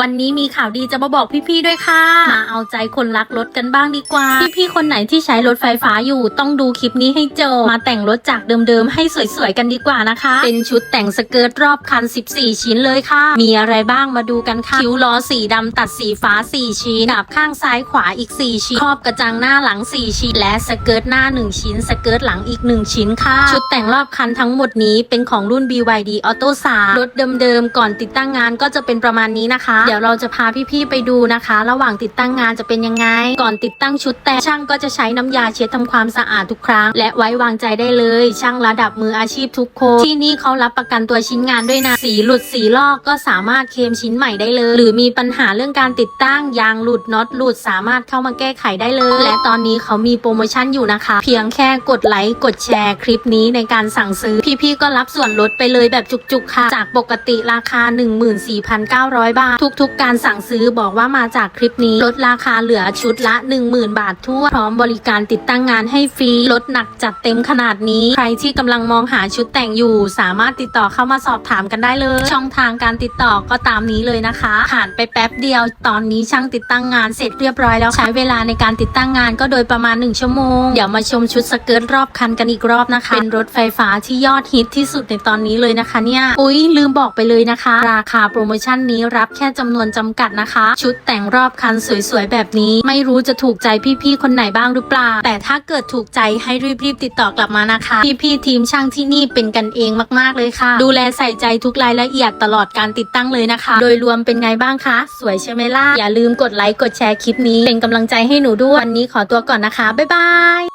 วันนี้มีข่าวดีจะมาบอกพี่ๆด้วยค่ะ มาเอาใจคนรักรถกันบ้างดีกว่า พี่ๆคนไหนที่ใช้รถไฟฟ้าอยู่ ต้องดูคลิปนี้ให้จบมาแต่งรถจากเดิมๆ ให้สวยๆกันดีกว่านะคะ เป็นชุดแต่งสเกิร์ตรอบคัน 14 ชิ้นเลยค่ะ มีอะไรบ้างมาดูกันค่ะ คิ้วล้อสีดำตัดสีฟ้า 4 ชิ้นดับข้างซ้ายขวาอีก 4 ชิ้นครอบกระจังหน้าหลัง 4 ชิ้น และสเกิร์ตหน้า 1 ชิ้น สเกิร์ตหลังอีก 1 ชิ้นค่ะ ชุดแต่งรอบคันทั้งหมดนี้เป็นของรุ่น BYD Auto 3รถเดิมๆก่อนติดตั้งงานก็จะเป็นประมาณนี้นะคะเดี๋ยวเราจะพาพี่ๆไปดูนะคะ ระหว่างติดตั้งงานจะเป็นยังไง ก่อนติดตั้งชุดแต่งช่างก็จะใช้น้ำยาเช็ดทำความสะอาดทุกครั้ง และไว้วางใจได้เลย ช่างระดับมืออาชีพทุกคนที่นี่เขารับประกันตัวชิ้นงานด้วยนะสีหลุดสีลอกก็สามารถเคลมชิ้นใหม่ได้เลย หรือมีปัญหาเรื่องการติดตั้งยางหลุดน็อตหลุดสามารถเข้ามาแก้ไขได้เลย และตอนนี้เขามีโปรโมชั่นอยู่นะคะ เพียงแค่กดไลค์กดแชร์คลิปนี้ในการสั่งซื้อพี่ๆก็รับส่วนลดไปเลยแบบจุกๆค่ะ จากปกติราคา 14,900 บาททุกๆการสั่งซื้อบอกว่ามาจากคลิปนี้ ลดราคาเหลือชุดละ 10,000 บาททั่วพร้อมบริการติดตั้งงานให้ฟรี ลดหนักจัดเต็มขนาดนี้ ใครที่กำลังมองหาชุดแต่งอยู่ สามารถติดต่อเข้ามาสอบถามกันได้เลย ช่องทางการติดต่อก็ตามนี้เลยนะคะ ผ่านไปแป๊บเดียว ตอนนี้ช่างติดตั้งงานเสร็จเรียบร้อยแล้วใช้เวลาในการติดตั้งงานก็โดยประมาณ 1 ชั่วโมง เดี๋ยวมาชมชุดสเกิร์ตรอบคันกันอีกรอบนะคะ เป็นรถไฟฟ้าที่ยอดฮิตที่สุดในตอนนี้เลยนะคะเนี่ย อุ๊ยลืมบอกไปเลยนะคะ ราคาโปรโมชั่นนี้รับแค่จำนวนจำกัดนะคะ ชุดแต่งรอบคันสวยๆ แบบนี้ ไม่รู้จะถูกใจพี่ๆ คนไหนบ้างหรือเปล่า แต่ถ้าเกิดถูกใจให้รีบๆ ติดต่อกลับมานะคะ พี่ๆ ทีมช่างที่นี่เป็นกันเองมากๆเลยค่ะ ดูแลใส่ใจทุกรายละเอียดตลอดการติดตั้งเลยนะคะ โดยรวมเป็นไงบ้างคะ สวยใช่ไหมล่ะ อย่าลืมกดไลค์กดแชร์คลิปนี้ เป็นกำลังใจให้หนูด้วย วันนี้ขอตัวก่อนนะคะ บ๊ายบาย